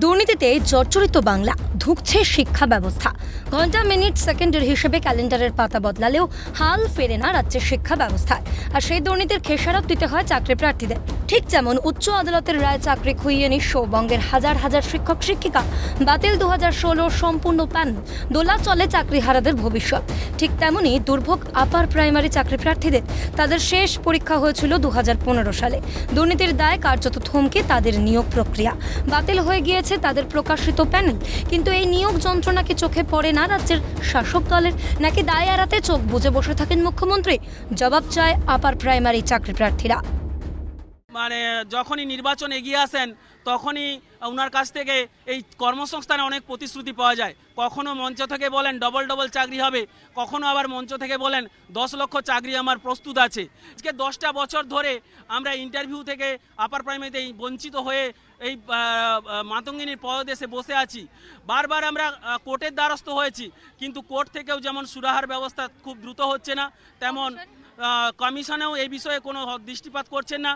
দুর্নীতিতে জর্জরিত বাংলা, ধুঁকছে শিক্ষা ব্যবস্থা। ঘণ্টা, মিনিট, সেকেন্ডের হিসেবে ক্যালেন্ডারের পাতা বদলালেও হাল ফেরে না রাজ্যের শিক্ষা ব্যবস্থায়। আর সেই দুর্নীতির খেসারত দিতে হয় চাকরি প্রার্থীদের। ঠিক যেমন উচ্চ আদালতের রায় চাকরি খুইয়ে নিঃস্ব বঙ্গের হাজার হাজার শিক্ষক শিক্ষিকা। বাতিল দু হাজার ষোলো সম্পূর্ণ প্যান দোলা চলে চাকরিহারাদের ভবিষ্যৎ। ঠিক তেমনই দুর্ভোগ আপার প্রাইমারি চাকরি প্রার্থীদের তাদের শেষ পরীক্ষা হয়েছিল দু হাজার পনেরো সালে। দুর্নীতির দায় কার্যত থমকে তাদের নিয়োগ প্রক্রিয়া। বাতিল হয়ে গিয়েছে তাদের প্রকাশিত প্যানেল কিন্তু এই নিয়োগ যন্ত্রণা কি চোখে পড়ে না রাজ্যের শাসক দলের? নাকি দায় এড়াতে চোখ বুজে বসে থাকেন মুখ্যমন্ত্রী? জবাব চায় আপার প্রাইমারি চাকরি প্রার্থীরা। মানে যখনই নির্বাচন এগিয়ে আসেন, তখনই ওনার কাছ থেকে এই কর্মসংস্থানে অনেক প্রতিশ্রুতি পাওয়া যায়। কখনো মঞ্চ থেকে বলেন ডবল ডবল চাকরি হবে, কখনো আবার মঞ্চ থেকে বলেন দশ লক্ষ চাকরি আমার প্রস্তুত আছে। আজকে দশটা বছর ধরে আমরা ইন্টারভিউ থেকে আপার প্রাইমারিতে বঞ্চিত হয়ে এই মাতঙ্গিনীর পদদেশে বসে আছি। বারবার আমরা কোর্টের দ্বারস্থ হয়েছি, কিন্তু কোর্ট থেকেও যেমন সুরাহার ব্যবস্থা খুব দ্রুত হচ্ছে না, তেমন কমিশনেও এই বিষয়ে কোনো দৃষ্টিপাত করছেন না।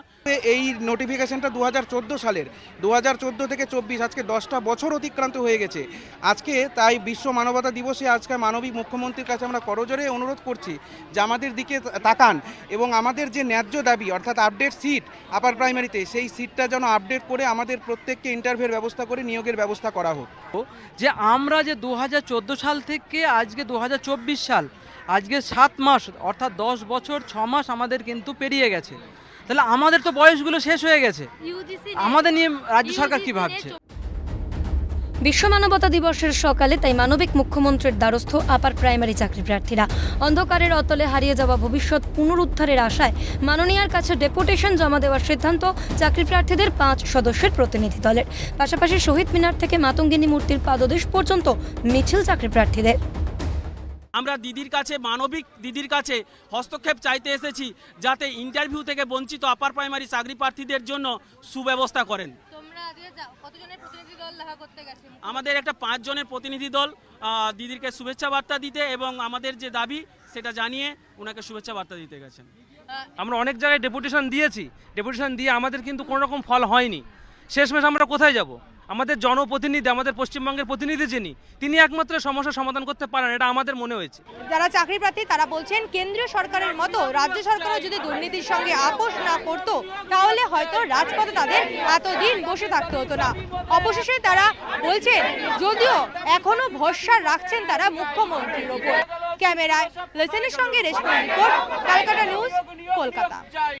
এই নোটিফিকেশনটা দু হাজার চোদ্দ সালের। দু হাজার চোদ্দ থেকে চব্বিশ আজকে দশটা বছর অতিক্রান্ত হয়ে গেছে। আজকে তাই বিশ্ব মানবতা দিবসে আজকে মানবিক মুখ্যমন্ত্রীর কাছে আমরা করজোরে অনুরোধ করছি যে আমাদের দিকে তাকান এবং আমাদের যে ন্যায্য দাবি অর্থাৎ আপডেট সিট আপার প্রাইমারিতে সেই সিটটা যেন আপডেট করে আমাদের প্রত্যেককে ইন্টারভিউর ব্যবস্থা করে নিয়োগের ব্যবস্থা করা হোক। যে আমরা যে দু হাজার চোদ্দ সাল থেকে আজকে দু হাজার চব্বিশ সাল আজকে সাত মাস অর্থাৎ দশ বছর ছ মাস আমাদের কিন্তু পেরিয়ে গেছে। তাহলে আমাদের তো বয়সগুলো শেষ হয়ে গেছে। আমাদের নিয়ে রাজ্য সরকার কি ভাবছে? বিশ্ব মানবতা দিবসের সকালে তাই মানবিক মুখ্যমন্ত্রীর দ্বারস্থ আপার প্রাইমারি চাকরি প্রার্থীরা। অন্ধকারের অতলে হারিয়ে যাওয়া ভবিষ্যৎ পুনরুদ্ধারের আশায় মাননীয়ার কাছে ডেপুটেশন জমা দেওয়ার সিদ্ধান্ত চাকরি প্রার্থীদের পাঁচ সদস্যের প্রতিনিধি দলের। পাশাপাশি শহীদ মিনার থেকে মাতঙ্গিনী মূর্তির পাদদেশ পর্যন্ত মিছিল চাকরি প্রার্থীদের। আমরা দিদির কাছে মানবিক দিদির কাছে হস্তক্ষেপ চাইতে এসেছি যাতে ইন্টারভিউ থেকে বঞ্চিত আপার প্রাইমারি চাকরি প্রার্থীদের জন্য সুব্যবস্থা করেন। তোমরা আজকে যাও কতজনের প্রতিনিধি দল দেখা করতে গেছে? আমাদের একটা পাঁচজনের প্রতিনিধি দল আহ, দিদিরকে শুভেচ্ছা বার্তা দিতে এবং আমাদের যে দাবি সেটা জানিয়ে ওনাকে শুভেচ্ছা বার্তা দিতে গেছেন। আমরা অনেক জায়গায় ডেপুটেশন দিয়েছি। ডেপুটেশন দিয়ে আমাদের কিন্তু কোনো রকম ফল হয়নি। শেষমেশ আমরা কোথায় যাব? আমাদের জনপ্রতিনিধি, আমাদের পশ্চিমবঙ্গের প্রতিনিধি যিনি, তিনি একমাত্র সমস্যার সমাধান করতে পারেন, এটা আমাদের মনে হয়েছে। যারা চাকরি প্রার্থী, তারা বলছেন কেন্দ্রীয় সরকারের মতো রাজ্য সরকারও যদি দুর্নীতির সঙ্গে আপোষ না করতো, তাহলে হয়তো রাজপথে তাদের এতদিন বসে থাকতে হতো না। অবশেষে তারা বলছেন, যদিও এখনও ভরসা রাখছেন তারা মুখ্যমন্ত্রীর ওপর। ক্যামেরায় লেসেনের সঙ্গে Reshmi report Calcutta news, Kolkata.